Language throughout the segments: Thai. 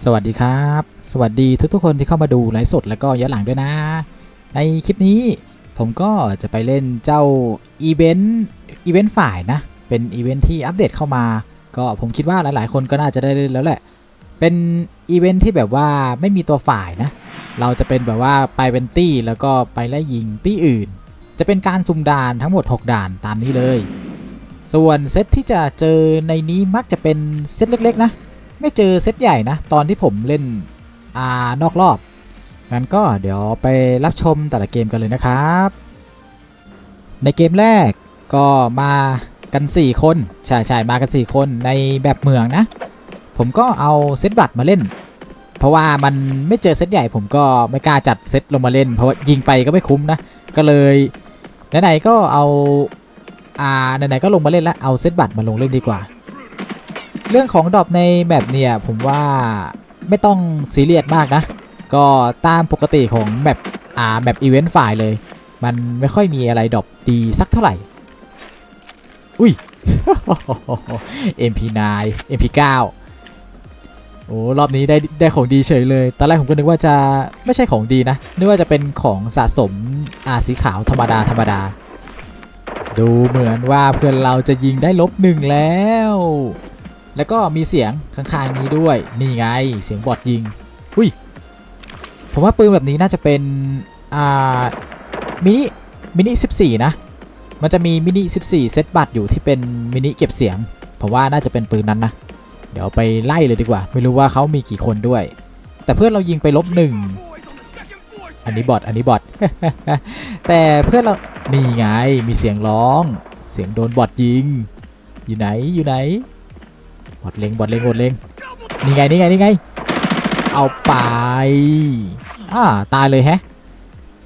สวัสดีครับ สวัสดีทุกๆคนที่เข้ามาดูไลฟ์สดแล้วก็ย้อนหลังด้วยนะ ในคลิปนี้ผมก็จะไปเล่นเจ้าอีเวนต์อีเวนต์ฝ่ายนะ เป็นอีเวนต์ที่อัปเดตเข้ามา ก็ผมคิดว่าหลายๆ คนก็น่าจะได้เล่นแล้วแหละ เป็นอีเวนต์ที่แบบว่าไม่มีตัวฝ่ายนะ เราจะเป็นแบบว่าไปเป็นตี้แล้วก็ไปไล่ยิงตี้อื่น จะเป็นการซุ่มด่านทั้งหมด 6 ด่านตามนี้เลย ส่วนเซตที่จะเจอในนี้มักจะเป็นเซตเล็กๆนะ ไม่เจอเซตใหญ่นะ ตอนที่ผมเล่นอ่านอกรอบงั้นก็เดี๋ยวไปรับชมแต่ละเกมกันเลยนะครับ ในเกมแรกก็มากัน 4 คนใช่ใช่มากัน 4 คนในแบบเมืองนะ ผมก็เอาเซตบัตรมาเล่น เพราะว่ามันไม่เจอเซตใหญ่ผมก็ไม่กล้าจัดเซตลงมาเล่น เพราะว่ายิงไปก็ไม่คุ้มนะ ก็เลยไหนๆก็เอาอ่าไหนๆก็ลงมาเล่นแล้วเอาเซตบัตรมาลงเล่นดีกว่า เรื่องของดรอปในแบบเนี่ยผมว่าไม่ต้องซีเรียสมากนะ ก็ตามปกติของแบบอ่าแบบอีเวนต์ฝ่ายเลย มันไม่ค่อยมีอะไรดรอปดีสักเท่าไหร่ อุ้ย MP9 MP9 โอ้รอบนี้ได้ได้ของดีเฉยเลย ตอนแรกผมก็นึกว่าจะไม่ใช่ของดีนะ นึกว่าจะเป็นของสะสมอาสีขาวธรรมดาธรรมดา ดูเหมือนว่าเพื่อนเราจะยิงได้ลบหนึ่งแล้ว แล้วก็มีเสียงข้างๆนี้ด้วยนี่ไงเสียงบอดยิงอุ้ยผมว่าปืนแบบนี้น่าจะเป็นอ่ามินิมินิ14 นะ มันจะมีมินิ14 เซตบัตรอยู่ที่เป็นมินิเก็บเสียง ผมว่าน่าจะเป็นปืนนั้นนะ เดี๋ยวไปไล่เลยดีกว่า ไม่รู้ว่าเขามีกี่คนด้วย แต่เพื่อนเรายิงไปลบหนึ่งอันนี้บอทอันนี้บอทแต่เพื่อนเรานี่ไงมีเสียงร้อง เสียงโดนบอทยิง อยู่ไหนอยู่ไหน บอดเล็งบอดเล็งบอดเล็งนี่ไงนี่ไงนี่ไง เอาไปอ่าตายเลยแฮะ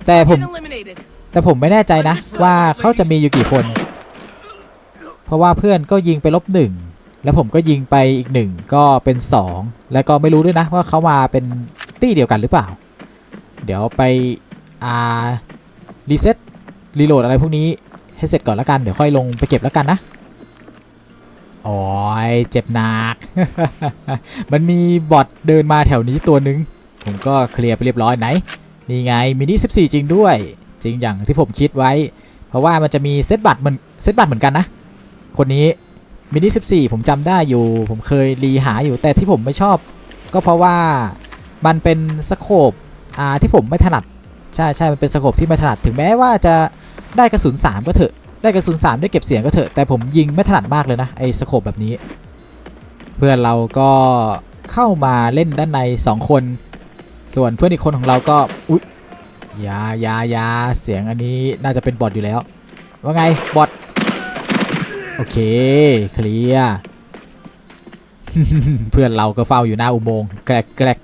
แต่ผม Been eliminated. แต่ผมไม่แน่ใจนะ ว่าเขาจะมีอยู่กี่คน เพราะว่าเพื่อนก็ยิงไปลบหนึ่งแล้วผมก็ยิงไปอีกหนึ่งก็เป็นสองแล้วก็ไม่รู้ด้วยนะว่าเขามาเป็นตี้เดียวกันหรือเปล่า เดี๋ยวไปอ่ารีเซ็ตรีโหลดอะไรพวกนี้ให้เสร็จก่อนแล้วกัน เดี๋ยวค่อยลงไปเก็บแล้วกันนะ โอ้ยเจ็บหนัก มันมีบอทเดินมาแถวนี้ตัวนึง ผมก็เคลียร์ไปเรียบร้อยไหน นี่ไงมินิ14 จริงด้วย จริงอย่างที่ผมคิดไว้ เพราะว่ามันจะมีเซตบัตรมันเซตบัตรเหมือนกันนะ คนนี้มินิ14 ผมจำได้อยู่ ผมเคยรีหาอยู่แต่ที่ผมไม่ชอบ ก็เพราะว่ามันเป็นสโคปอ่าที่ผมไม่ถนัด ใช่ใช่มันเป็นสโคปที่ไม่ถนัดถึงแม้ว่าจะได้กระสุน3ก็เถอะ ได้กระสุน3ได้เก็บเสียงก็เถอะ แต่ผมยิงไม่ถนัดมากเลยนะ ไอ้สโคปแบบนี้ เพื่อนเราก็เข้ามาเล่นด้านใน 2 คน ส่วนเพื่อนอีกคนของเราก็ อุ๊ยยายายาเสียงอันนี้น่าจะเป็นบอทอยู่แล้ว ว่าไงบอทโอเค เคลียร์เพื่อนเราก็เฝ้าอยู่หน้าอุโมงค์แกรกแกรก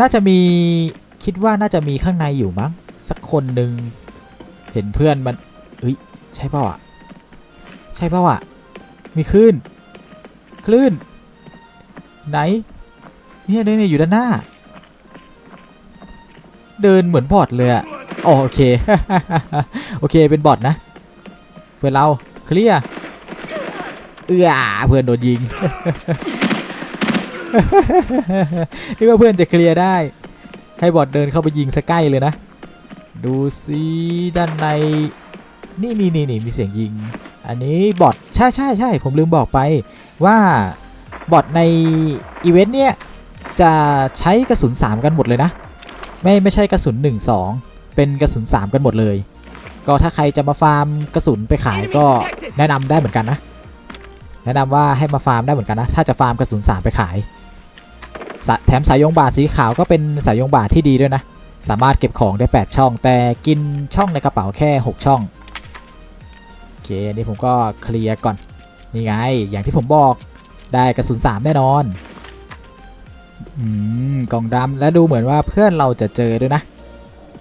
น่าจะมีคิดว่าน่าจะมีข้างในอยู่มั้งสักคนหนึ่งเห็นเพื่อนมัน ใช่เปล่าอะ ใช่เปล่าอะ มีคลื่น คลื่น ไหน เนี่ยเนี่ยอยู่ด้านหน้า เดินเหมือนบอทเลยอะโอเค โอเค เป็นบอทนะ เพื่อนเราเคลียร์เอื้อเพื่อนโดนยิงนี่ว่าเพื่อนจะเคลียร์ได้ ให้บอทเดินเข้าไปยิงสใกล้เลยนะ ดูซิด้านใน นี่นี่นี่นี่มีเสียงยิง อันนี้บอทใช่ใช่ใช่ผมลืมบอกไปว่าบอทในอีเวนต์เนี้ยจะใช้กระสุน 3 กันหมดเลยนะ ไม่ไม่ใช่กระสุน 1 2 เป็นกระสุน 3 กันหมดเลย ก็ถ้าใครจะมาฟาร์มกระสุนไปขายก็แนะนำได้เหมือนกันนะ แนะนำว่าให้มาฟาร์มได้เหมือนกันนะ ถ้าจะฟาร์มกระสุน 3 ไปขายสะแถมสายยงบาทสีขาวก็เป็นสายยงบาทที่ดีด้วยนะ สามารถเก็บของได้ 8 ช่อง แต่กินช่องในกระเป๋าแค่ 6 ช่องโอ เคอันนี้ผมก็เคลียร์ก่อน นี่ไง อย่างที่ผมบอกได้กระสุน 3 แน่นอน อืม กล่องดำและดูเหมือนว่าเพื่อนเราจะเจอด้วยนะ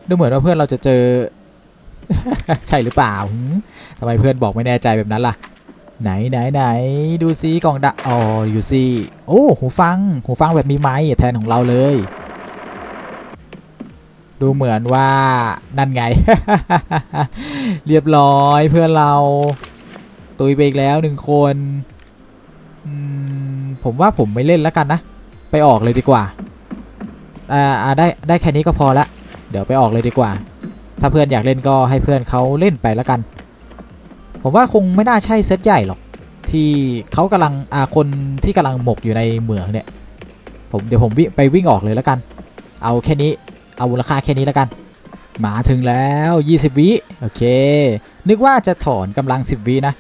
ดูเหมือนว่าเพื่อนเราจะเจอ ใช่หรือเปล่าทำไมเพื่อนบอกไม่แน่ใจแบบนั้นล่ะ ไหนไหนไหนดูซิกล่องดำอ๋ออยู่ซิโอ้หูฟัง หูฟังแบบมีไม้แทนของเราเลย ดูเหมือนว่านั่นไง เรียบร้อยเพื่อนเรา ตุยไปอีกแล้วหนึ่งคนผมว่าผมไม่เล่นแล้วกันนะ ไปออกเลยดีกว่าอ่าได้ได้แค่นี้ก็พอละเดี๋ยวไปออกเลยดีกว่า ถ้าเพื่อนอยากเล่นก็ให้เพื่อนเขาเล่นไปแล้วกัน ผมว่าคงไม่น่าใช่เซตใหญ่หรอก ที่เขากำลังอ่าคนที่กำลังหมกอยู่ในเหมืองเนี่ย ผมเดี๋ยวผมวิไปวิ่งออกเลยแล้วกัน เอาแค่นี้ เอามูลค่าแค่นี้แล้วกัน มาถึงแล้ว 20 วิโอเค นึกว่าจะถอนกำลัง 10 วินะ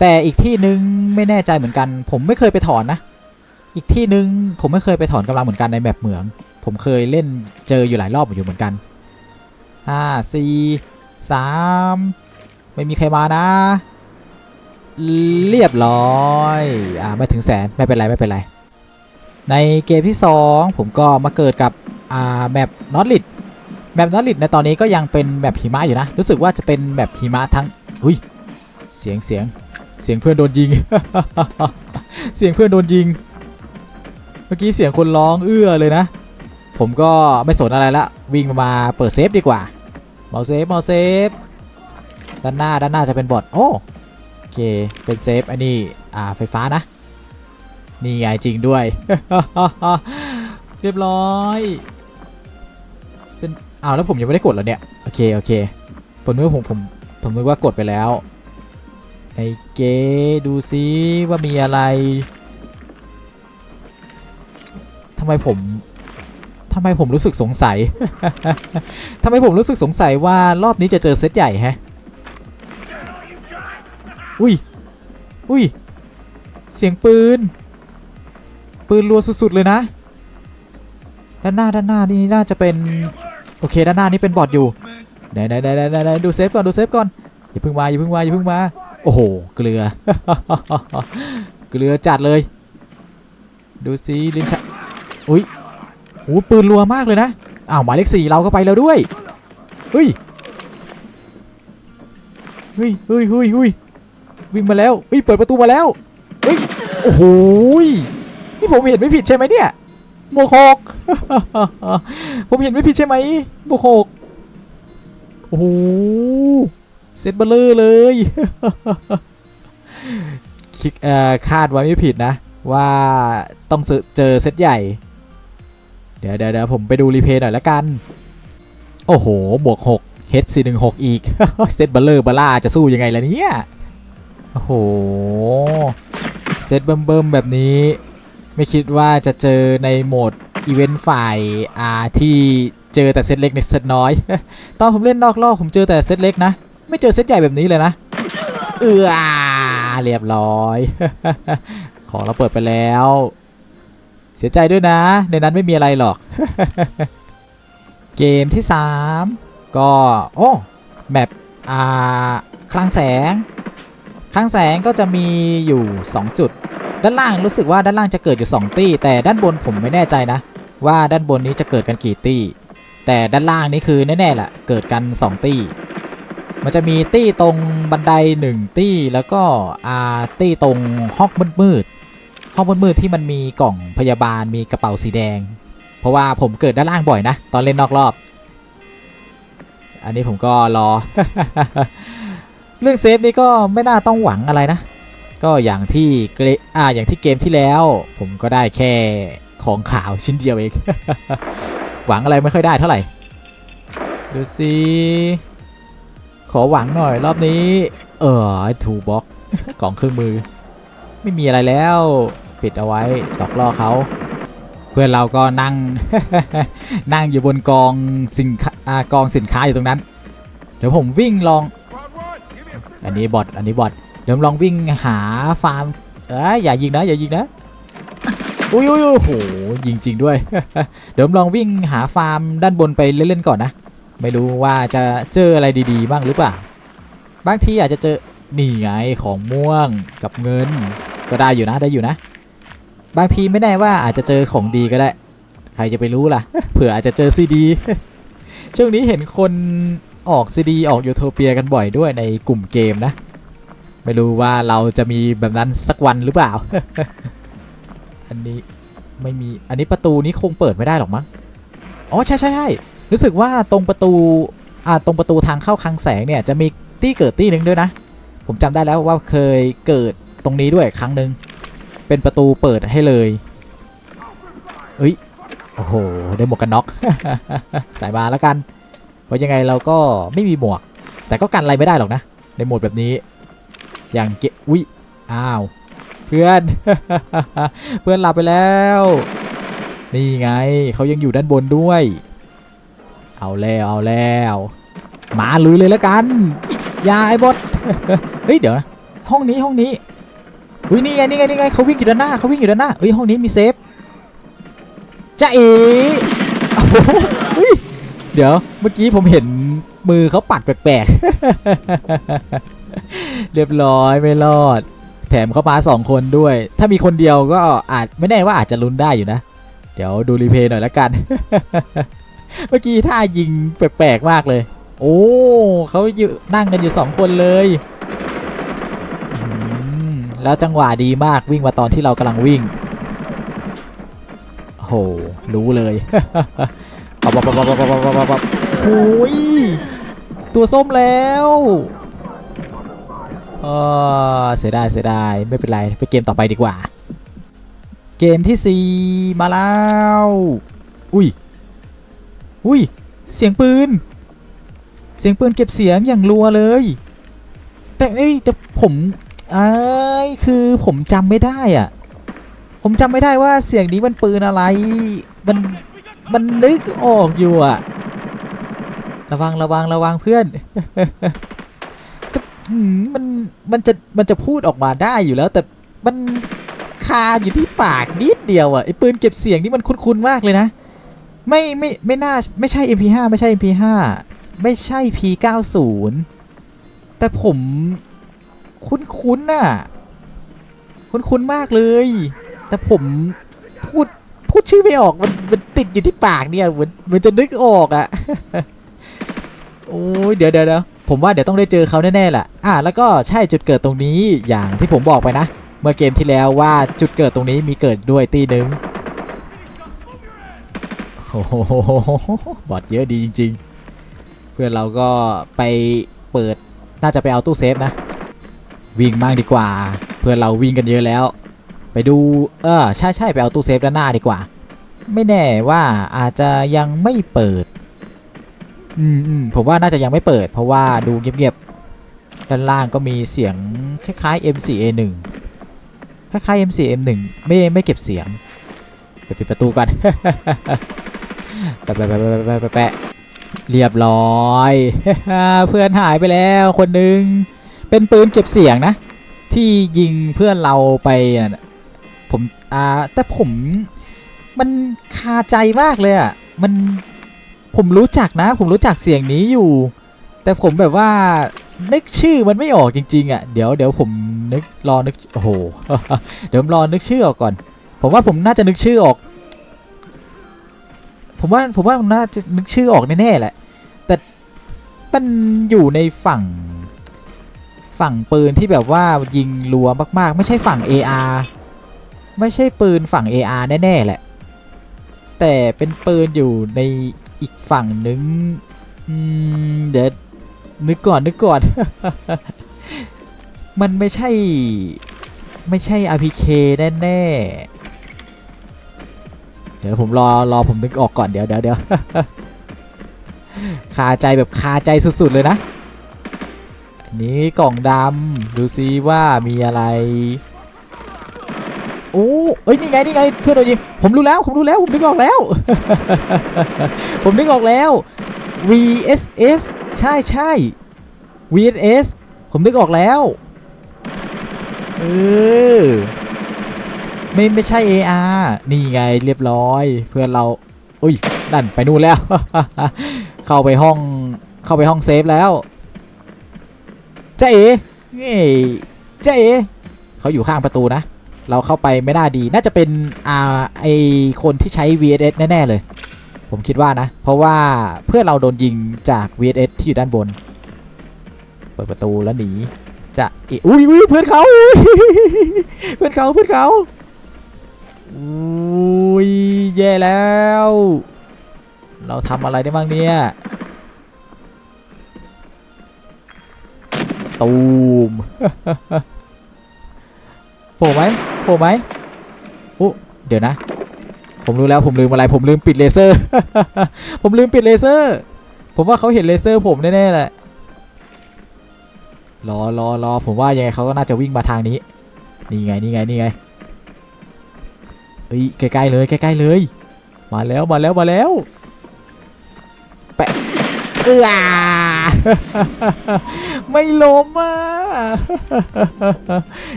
แต่อีกที่หนึ่งไม่แน่ใจเหมือนกัน ผมไม่เคยไปถอนนะ อีกที่หนึ่งผมไม่เคยไปถอนกำลังเหมือนกันในแมปเหมือง ผมเคยเล่นเจออยู่หลายรอบอยู่เหมือนกันห้าสี่สามไม่มีใครมานะ เรียบร้อยอ่าไม่ถึงแสนไม่เป็นไรไม่เป็นไรในเกมที่ 2 ผมก็มาเกิดกับ แมปนอตลิดแมปนอตลิดในตอนนี้ก็ยังเป็นแมปหิมะอยู่นะ รู้สึกว่าจะเป็นแมปหิมะทั้งอุ้ยเสียงเสียงเสียงเพื่อนโดนยิง เสียงเพื่อนโดนยิง เมื่อกี้เสียงคนร้องเอื้อเลยนะ ผมก็ไม่สนอะไรละวิ่งมาเปิดเซฟดีกว่าเมาเซฟเมาเซฟด้านหน้าด้านหน้าจะเป็นบอทโอ้โอเคเป็นเซฟอันนี้อ่าไฟฟ้านะ นี่ไงจริงด้วย เรียบร้อย อ้าวแล้วผมยังไม่ได้กดเหรอเนี่ย โอเค โอเคผมนึกว่าผมผมผมนึกว่ากดไปแล้วไอ้เกดูซิว่ามีอะไรทำไมผมทำไมผมรู้สึกสงสัยทำไมผมรู้สึกสงสัยว่ารอบนี้จะเจอเซตใหญ่แฮะอุ้ยอุ้ย เสียงปืน ปืนรัวสุดๆเลยนะ ด้านหน้าด้านหน้านี่น่าจะเป็น โอเคด้านหน้านี่เป็นบอทอยู่ไหนไหนไหนไหนไหนดูเซฟก่อนดูเซฟก่อนอย่าเพิ่งมาอย่าเพิ่งมาอย่าเพิ่งมาโอ้โหเกลือเกลือจัดเลย ดูซิลิ้นชักอุ้ยโอ้ปืนรัวมากเลยนะอ้าวหมายเลขสี่เราก็ไปแล้วด้วยเฮ้ยเฮ้ยเฮ้ยเฮ้ยเฮ้ยวิ่งมาแล้วเฮ้ยเปิดประตูมาแล้วเฮ้ยโอ้โหนี่ผมเห็นไม่ผิดใช่ไหมเนี่ย โมวกหกผมเห็นไม่ผิดใช่ไหมโมวกหกโอ้โหเซตเบลเลอร์เลยคิดคาดไว้ไม่ผิดนะ ว่าต้องเจอเซตใหญ่ เดี๋ยวเดี๋ยวผมไปดูรีเพย์หน่อยละกัน โอ้โห บวก6 H416 อีกเซตเบลเลอร์บล่าจะสู้ยังไงล่ะเนี่ย โอ้โห เซตเบิ่มๆแบบนี้ ไม่คิดว่าจะเจอในโหมดอีเวนต์ฝ่ายอ่าที่เจอแต่เซตเล็กในเซตน้อย ตอนผมเล่นนอกรอบผมเจอแต่เซตเล็กนะ ไม่เจอเซตใหญ่แบบนี้เลยนะ เออเรียบร้อย ของเราเปิดไปแล้ว เสียใจด้วยนะ ในนั้นไม่มีอะไรหรอก เกมที่ 3 ก็ โอ้แมปอ่าคลังแสงคลังแสงก็จะมีอยู่ 2 จุด ด้านล่างรู้สึกว่าด้านล่างจะเกิดอยู่ 2 ตี้ แต่ด้านบนผมไม่แน่ใจนะ ว่าด้านบนนี้จะเกิดกันกี่ตี้ แต่ด้านล่างนี่คือแน่ๆแหละเกิดกัน 2 ตี้ มันจะมีตี้ตรงบันได 1 ตี้แล้วก็อาตี้ตรงห้องมืดๆห้องมืดๆที่มันมีกล่องพยาบาลมีกระเป๋าสีแดง เพราะว่าผมเกิดด้านล่างบ่อยนะ ตอนเล่นนอกรอบ อันนี้ผมก็รอ เรื่องเซฟนี่ก็ไม่น่าต้องหวังอะไรนะ ก็อย่างที่เกรอ่าอย่างที่เกมที่แล้ว ผมก็ได้แค่ของขาวชิ้นเดียวเอง หวังอะไรไม่ค่อยได้เท่าไหร่ ดูสิขอหวังหน่อยรอบนี้ เออทูบ็อกกล่องเครื่องมือ ไม่มีอะไรแล้ว ปิดเอาไว้หลอกล่อเขาเพื่อนเราก็นั่งนั่งอยู่บนกองสินค้าอากองสินค้าอยู่ตรงนั้น เดี๋ยวผมวิ่งลอง อันนี้บอทอันนี้บอท เดี๋ยวลองวิ่งหาฟาร์ม เอ้ยอย่ายิงนะ อย่ายิงนะอุ้ยอุ้ยอุ้ยโอ้โหยิงจริงด้วย เดี๋ยวลองวิ่งหาฟาร์มด้านบนไปเล่นๆก่อนนะ ไม่รู้ว่าจะเจออะไรดีๆ บ้างหรือเปล่า บางทีอาจจะเจอ นี่ไงของม่วงกับเงิน ก็ได้อยู่นะได้อยู่นะ บางทีไม่แน่ว่าอาจจะเจอของดีก็ได้ ใครจะไปรู้ล่ะ เผื่ออาจจะเจอซีดี ช่วงนี้เห็นคนออกซีดีออกยูโทเปียกันบ่อยด้วยในกลุ่มเกมนะ ไม่รู้ว่าเราจะมีแบบนั้นสักวันหรือเปล่า อันนี้ไม่มี อันนี้ประตูนี้คงเปิดไม่ได้หรอกมั้ง อ๋อใช่ใช่ใช่รู้สึกว่าตรงประตู อ่าตรงประตูทางเข้าคลังแสงเนี่ยจะมีตี้เกิดตี้หนึ่งด้วยนะ ผมจำได้แล้วว่าเคยเกิดตรงนี้ด้วยครั้งหนึ่ง เป็นประตูเปิดให้เลย เอ้ย โอ้โห ได้หมวกกันน็อกใส่มาแล้วกัน เพราะยังไงเราก็ไม่มีหมวก แต่ก็กันอะไรไม่ได้หรอกนะ ในโหมดแบบนี้ อย่างเกอุ้ยอ้าว เพื่อน เพื่อนหลับไปแล้ว นี่ไงเขายังอยู่ด้านบนด้วย เอาแล้วเอาแล้วมาลุยเลยแล้วกันยาไอ้บอสเฮ้ยเดี๋ยวนะห้องนี้ห้องนี้อุ้ยนี่ไงนี่ไงนี่ไงเขาวิ่งอยู่ด้านหน้าเขาวิ่งอยู่ด้านหน้าเฮ้ยห้องนี้มีเซฟจ้าเอ๋เฮ้ยเดี๋ยวเมื่อกี้ผมเห็นมือเขาปัดแปลกๆ เรียบร้อยไม่รอด แถมเขามาสองคนด้วย ถ้ามีคนเดียวก็อาจไม่แน่ว่าอาจจะลุ้นได้อยู่นะ เดี๋ยวดูรีเพย์หน่อยละกัน เมื่อกี้ท่ายิงแปลกๆมากเลย โอ้เขาอยู่นั่งกันอยู่สองคนเลยแล้วจังหวะดีมากวิ่งมาตอนที่เรากำลังวิ่งโหรู้เลยปับปับปับปับปับปับปับปับปับโอ้ยตัวส้มแล้ว ออเสียดายเสียดายไม่เป็นไร ไปเกมต่อไปดีกว่า เกมที่สี่มาแล้ว อุ้ย อุ้ย เสียงปืน เสียงปืนเก็บเสียงอย่างรัวเลย แต่เอ้ยแต่ผมไอ้คือผมจำไม่ได้อะ ผมจำไม่ได้ว่าเสียงนี้มันปืนอะไร มันมันนึกออกอยู่อะ ระวังระวังระวังเพื่อน มันมันจะมันจะพูดออกมาได้อยู่แล้ว แต่มันคาอยู่ที่ปากนิดเดียวอะไอ้ปืนเก็บเสียงนี่มันคุ้นๆมากเลยนะ ไม่ไม่ไม่น่าไม่ใช่ MP5 ไม่ใช่ MP5 ไม่ใช่ P90 แต่ผมคุ้นๆน่ะ คุ้นๆมากเลย แต่ผมพูดพูดชื่อไม่ออกมันมันติดอยู่ที่ปากเนี่ยเหมือนเหมือนจะนึกออกอะ่ะ โอ้ยเดี๋ยวเดี๋ยวเดี๋ยว ผมว่าเดี๋ยวต้องได้เจอเขาแน่ๆแหละอะแล้วก็ใช่จุดเกิดตรงนี้อย่างที่ผมบอกไปนะ เมื่อเกมที่แล้วว่าจุดเกิดตรงนี้มีเกิดด้วยตีหนึ่งโอ้โหบอดเยอะดีจริง ๆ เพื่อนเราก็ไปเปิดน่าจะไปเอาตู้เซฟนะ วิ่งบ้างดีกว่า เพื่อนเราวิ่งกันเยอะแล้ว ไปดูเออใช่ใช่ไปเอาตู้เซฟด้านหน้าดีกว่า ไม่แน่ว่าอาจจะยังไม่เปิด อืมอืมผมว่าน่าจะยังไม่เปิด เพราะว่าดูเงียบๆ ด้านล่างก็มีเสียงคล้ายๆ M4A1 คล้ายๆ M4M1 ไม่ไม่เก็บเสียงไปปิดประตูกันแปะแปะแปะแปะแปะแปะแปะเรียบร้อย เพื่อนหายไปแล้วคนหนึ่งเป็นปืนเก็บเสียงนะ ที่ยิงเพื่อนเราไปผมอ่าแต่ผมมันคาใจมากเลยอะ มัน ผมรู้จักนะ ผมรู้จักเสียงนี้อยู่ แต่ผมแบบว่านึกชื่อมันไม่ออกจริง ๆ อะ เดี๋ยวเดี๋ยวผมนึกรอนึกโอ้โหเดี๋ยวผมรอนึกชื่อออกก่อน ผมว่าผมน่าจะนึกชื่อออก ผมว่าผมว่าผมน่าจะนึกชื่อออกแน่ๆแหละ แต่มันอยู่ในฝั่ง ฝั่งปืนที่แบบว่ายิงรัวมากๆ ไม่ใช่ฝั่ง AR ไม่ใช่ปืนฝั่ง AR แน่ๆแหละ แต่เป็นปืนอยู่ใน อีกฝั่งนึงเดี๋ยวนึกก่อนนึกก่อน มันไม่ใช่ ไม่ใช่ RPK แน่ๆ เดี๋ยวผมรอรอผมนึกออกก่อนเดี๋ยวเดี๋ยวเดี๋ยวคาใจแบบคาใจสุด ๆ เลยนะ อันนี้กล่องดำดูซิว่ามีอะไร โอ้เอ้ยนี่ไงนี่ไงเพื่อนเรายิงผมรู้แล้วผมรู้แล้วผมนึกออกแล้ว ผมนึกออกแล้ว VSS ใช่ใช่ VSS ผมนึกออกแล้วเออไม่ไม่ใช่ AR นี่ไงเรียบร้อย เพื่อนเราอุ้ยนั่นไปนู่นแล้ว เข้าไปห้องเข้าไปห้องเซฟแล้วเจ๊เอ๋เฮ้ยเจ๊เอ๋เขาอยู่ข้างประตูนะ เราเข้าไปไม่น่าดีน่าจะเป็นอ่าไอคนที่ใช้ VSS แน่ ๆ เลย ผมคิดว่านะ เพราะว่าเพื่อนเราโดนยิงจาก VSS ที่อยู่ด้านบน เปิดประตูแล้วหนีจะอ,อุ้ยอุ้ยเพื่อนเขาเพื่อนเขาเพื่อนเขาอุ้ยแย่แล้ว เราทำอะไรได้บ้างเนี่ยตูมโผล่ไหม โผล่ไหมอุ๊เดี๋ยวนะ ผมรู้แล้วผมลืมอะไร ผมลืมปิดเลเซอร์ ผมลืมปิดเลเซอร์ ผมว่าเขาเห็นเลเซอร์ผมแน่ๆแหละ รอรอรอผมว่ายังไงเขาก็น่าจะวิ่งมาทางนี้ นี่ไงนี่ไงนี่ไงเอ้ยใกล้ๆเลยใกล้ๆเลย มาแล้วมาแล้วมาแล้ว เออไม่ล้มอะ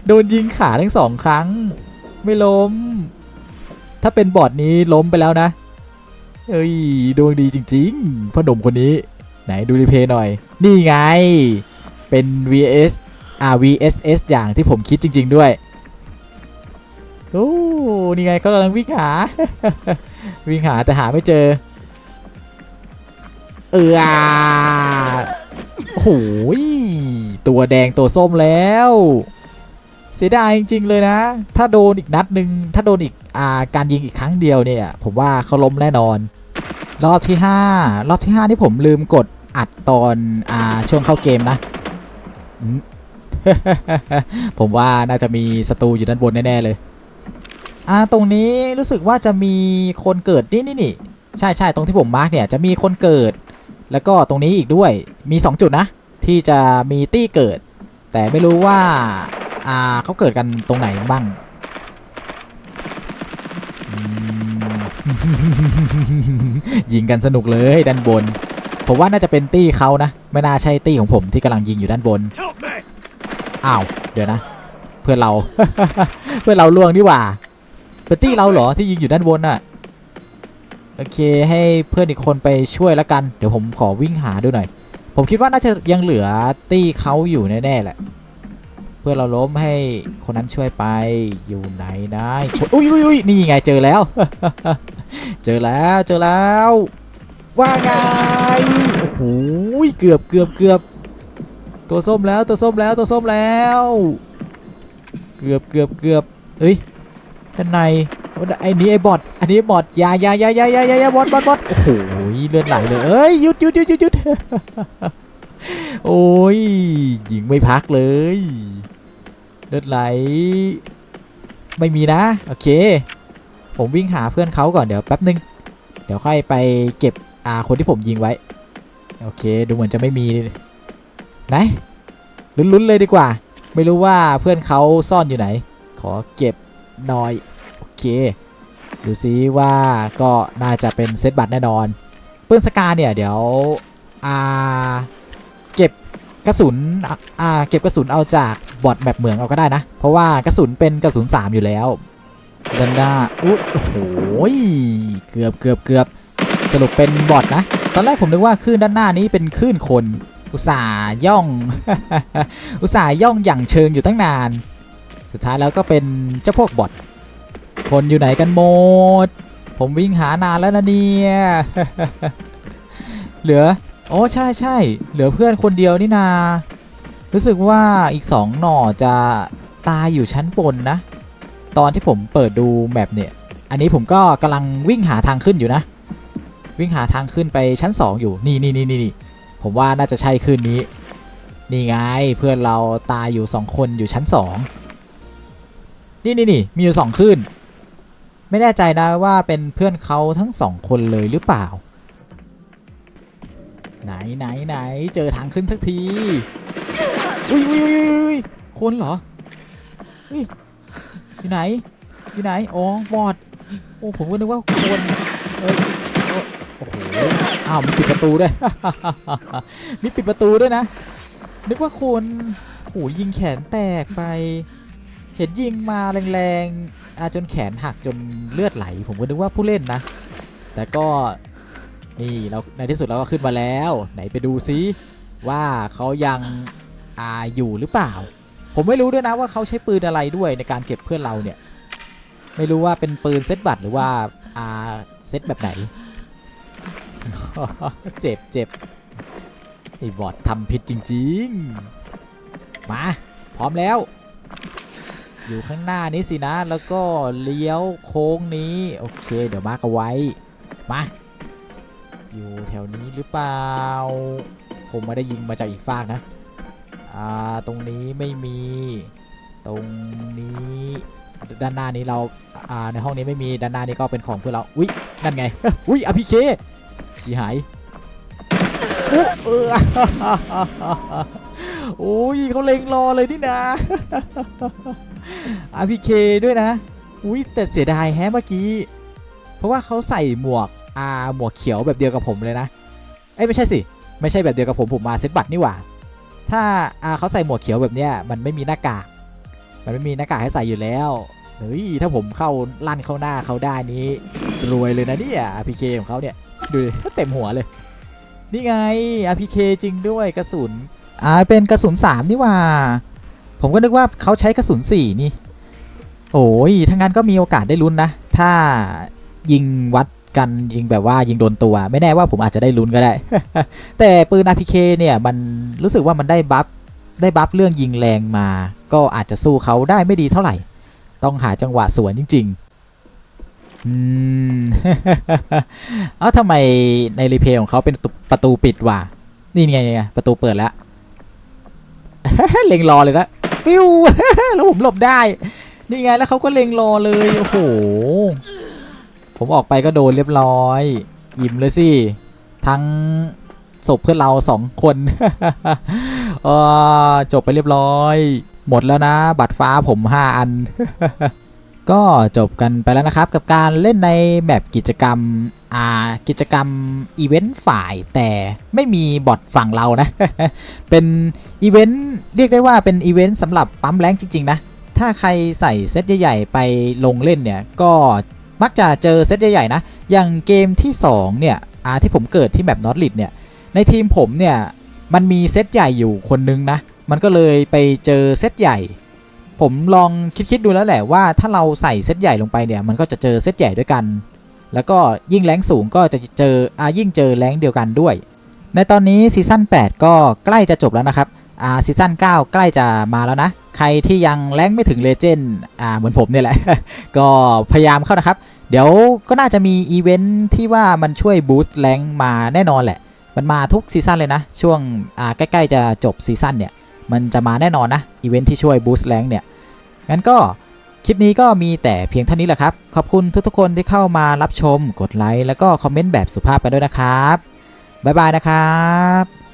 โดนยิงขาทั้งสองครั้ง ไม่ล้ม ถ้าเป็นบอร์ดนี้ล้มไปแล้วนะเอ้ยดวงดีจริงๆพ่อหนุ่มคนนี้ ไหนดูรีเพย์หน่อย นี่ไง เป็น VS อ่า VSS อย่างที่ผมคิดจริง ๆด้วยโอ้นี่ไงเขากำลังวิ่งหา วิ่งหาแต่หาไม่เจอ เอออาโหยตัวแดงตัวส้มแล้ว เสียดายจริงๆเลยนะ ถ้าโดนอีกนัดหนึ่งถ้าโดนอีกอ่าการยิงอีกครั้งเดียวเนี่ย ผมว่าเขาล้มแน่นอน รอบที่ 5 รอบที่ 5 ที่ผมลืมกดอัดตอนอ่าช่วงเข้าเกมนะผมว่าน่าจะมีศัตรูอยู่ด้านบนแน่ ๆ เลย อ่า ตรงนี้รู้สึกว่าจะมีคนเกิดนี่นี่นี่ ใช่ใช่ตรงที่ผมมาร์กเนี่ยจะมีคนเกิด แล้วก็ตรงนี้อีกด้วยมี 2 จุดนะ ที่จะมีตี้เกิด แต่ไม่รู้ว่าอ่าเขาเกิดกันตรงไหนบ้างยิงกันสนุกเลยด้านบน ผมว่าน่าจะเป็นตี้เขานะ ไม่น่าใช่ตี้ของผมที่กำลังยิงอยู่ด้านบนอ้าวเดี๋ยวนะ เพื่อนเรา เพื่อนเราล่วงดีกว่าเป็นตี้เราเหรอที่ยิงอยู่ด้านบนน่ะ โอเคให้เพื่อนอีกคนไปช่วยแล้วกัน เดี๋ยวผมขอวิ่งหาดูหน่อย ผมคิดว่าน่าจะยังเหลือตี้เขาอยู่แน่ๆแหละ เพื่อเราล้มให้คนนั้นช่วยไปอยู่ไหนนะคนอุ้ยอุ้ยอุ้ยนี่ไงเจอแล้ว เจอแล้วเจอแล้วว่าไงโอ้โหเกือบเกือบเกือบตัวส้มแล้วตัวส้มแล้วตัวส้มแล้ว เกือบเกือบเกือบเอ้ยด้านใน ไอ้นี้ไอ้บอทอันนี้บอทอยายายายายายายาบอทบอทบอทโอ้โหเลือดไหลเลยเอ้ยหยุดหยุดหยุดหยุดหยุดโอ้ยยิงไม่พักเลย เลือดไหล ไม่มีนะโอเค ผมวิ่งหาเพื่อนเขาก่อนเดี๋ยวแป๊บนึง เดี๋ยวค่อยไปเก็บอาคนที่ผมยิงไว้ โอเค ดูเหมือนจะไม่มีไหนลุ้นๆเลยดีกว่า ไม่รู้ว่าเพื่อนเขาซ่อนอยู่ไหน ขอเก็บหน่อย เค ดูซิว่าก็น่าจะเป็นเซตบัตรแน่นอนปืนสกาเนี่ยเดี๋ยวอาเก็บกระสุนอาเก็บกระสุนเอาจากบอดแบบเหมืองเอาก็ได้นะ เพราะว่ากระสุนเป็นกระสุน3อยู่แล้วดันด้าอุ๊ยโอ้โหเกือบเกือบเกือบสรุปเป็นบอดนะ ตอนแรกผมนึกว่าคลื่นด้านหน้านี้เป็นคลื่นคน อุตส่าห์ย่อง อุตส่าห์ย่องอย่างเชิงอยู่ตั้งนาน สุดท้ายแล้วก็เป็นเจ้าพวกบอท คนอยู่ไหนกันหมด ผมวิ่งหานานแล้วนะเนี่ย เหลือ โอ้ใช่ใช่ เหลือเพื่อนคนเดียวนี่นา รู้สึกว่าอีกสองหน่อจะตายอยู่ชั้นบนนะ ตอนที่ผมเปิดดูแมปเนี่ย อันนี้ผมก็กำลังวิ่งหาทางขึ้นอยู่นะ วิ่งหาทางขึ้นไปชั้น 2 อยู่ นี่นี่นี่นี่ผมว่าน่าจะใช่คืนนี้ นี่ไงเพื่อนเราตายอยู่ 2 คนอยู่ชั้น 2 นี่นี่นี่มีอยู่2คืน ไม่แน่ใจนะว่าเป็นเพื่อนเขาทั้ง2คนเลยหรือเปล่า ไหนไหนไหนเจอทางขึ้นสักทีอุ้ยอุ้ยอุ้ยอุ้ยคนเหรออุ้ยอยู่ไหน อยู่ไหน อ๋อ บอด โอ้ ผมก็นึกว่าคนเอ้ยโอ้โห อ้าว มีปิดประตูด้วย มีปิดประตูด้วยนะ นึกว่าคนโอ้ยิงแขนแตกไป เห็นยิงมาแรงๆ จนแขนหักจนเลือดไหล ผมก็นึกว่าผู้เล่นนะ แต่ก็นี่เราในที่สุดเราก็ขึ้นมาแล้ว ไหนไปดูซิว่าเขายังอาอยู่หรือเปล่า ผมไม่รู้ด้วยนะว่าเขาใช้ปืนอะไรด้วยในการเก็บเพื่อนเราเนี่ย ไม่รู้ว่าเป็นปืนเซตบัตรหรือว่าอาเซตแบบไหน เจ็บเจ็บไอ้บอดทำผิดจริง ๆ มา พร้อมแล้ว อยู่ข้างหน้านี้สินะ แล้วก็เลี้ยวโค้งนี้ โอเค เดี๋ยวมาร์กเอาไว้ มา อยู่แถวนี้หรือเปล่าคงไม่ได้ยิงมาจากอีกฟากนะ อ่า ตรงนี้ไม่มี ตรงนี้ ด้านหน้านี้เรา อ่า ในห้องนี้ไม่มี ด้านหน้านี้ก็เป็นของเพื่อเรา อุ้ยนั่นไง อุ้ยอภิเคชีหายโอ้เออโอ้ยเขาเล็งรอเลยนี่นะ อภิเคด้วยนะ อุ้ยแต่เสียดายแฮะเมื่อกี้ เพราะว่าเขาใส่หมวกอาหมวกเขียวแบบเดียวกับผมเลยนะเอ้ยไม่ใช่สิ ไม่ใช่แบบเดียวกับผมผมมาเซตบัตรนี่หว่า ถ้าอาเขาใส่หมวกเขียวแบบเนี้ยมันไม่มีหน้ากาก มันไม่มีหน้ากากให้ใส่อยู่แล้ว เฮ้ยถ้าผมเข้าลั่นเข้าหน้าเขาได้นี้ รวยเลยนะเนี่ย RPK ของเขาเนี่ยดูเต็มหัวเลย นี่ไง RPK จริงด้วยกระสุนอ่าเป็นกระสุน3นี่ว่า ผมก็นึกว่าเขาใช้กระสุน4นี่ โอ้ยถ้างั้นก็มีโอกาสได้ลุ้นนะ ถ้ายิงวัดกันยิงแบบว่ายิงโดนตัว ไม่แน่ว่าผมอาจจะได้ลุ้นก็ได้ แต่ปืน RPK เนี่ยมันรู้สึกว่ามันได้บัฟได้บัฟเรื่องยิงแรงมา ก็อาจจะสู้เขาได้ไม่ดีเท่าไหร่ ต้องหาจังหวะสวนจริง ๆ อืม เอ้าทำไมในรีเพย์ของเขาเป็นประตูปิดวะนี่ไงไงประตูเปิดแล้ว เล็งรอเลยนะ ปิ้ว แล้วผมหลบได้ นี่ไงแล้วเขาก็เล็งรอเลย โอ้โห ผมออกไปก็โดนเรียบร้อย อิ่มเลยสิ ทั้งศพเพื่อนเราสองคนอจบไปเรียบร้อย หมดแล้วนะ บัตรฟ้าผม5อัน ก็จบกันไปแล้วนะครับกับการเล่นในแมปกิจกรรมอ่ากิจกรรมอีเวนต์ฝ่ายแต่ไม่มีบอทฝั่งเรานะ เป็นอีเวนต์เรียกได้ว่าเป็นอีเวนต์สำหรับปั๊มแรงจริง ๆ นะ ถ้าใครใส่เซตใหญ่ ๆ ไปลงเล่นเนี่ยก็มักจะเจอเซตใหญ่ ๆ นะ อย่างเกมที่ 2 เนี่ยอ่าที่ผมเกิดที่แมปนอตลิดเนี่ย ในทีมผมเนี่ย มันมีเซตใหญ่อยู่คนนึงนะ มันก็เลยไปเจอเซตใหญ่ ผมลองคิดๆดูแล้วแหละว่าถ้าเราใส่เซตใหญ่ลงไปเนี่ย มันก็จะเจอเซตใหญ่ด้วยกัน แล้วก็ยิ่งแรงสูงก็จะเจออ่ายิ่งเจอแรงเดียวกันด้วย ในตอนนี้ซีซั่น8 ก็ใกล้จะจบแล้วนะครับอ่าซีซั่น9 ใกล้จะมาแล้วนะ ใครที่ยังแรงไม่ถึงเลเจนด์อ่าเหมือนผมเนี่ยแหละ ก็พยายามเข้านะครับ เดี๋ยวก็น่าจะมีอีเวนท์ที่ว่ามันช่วยบูสต์แรงมาแน่นอนแหละ มันมาทุกซีซั่นเลยนะ ช่วงอ่าใกล้ๆจะจบซีซั่นเนี่ย มันจะมาแน่นอนนะอีเวนท์ที่ช่วยบูสต์แรงเนี่ยงั้นก็คลิปนี้ก็มีแต่เพียงเท่านี้แหละครับ ขอบคุณทุกๆคนที่เข้ามารับชม กดไลค์แล้วก็คอมเมนต์แบบสุภาพกันด้วยนะครับ บ๊ายบายนะครับ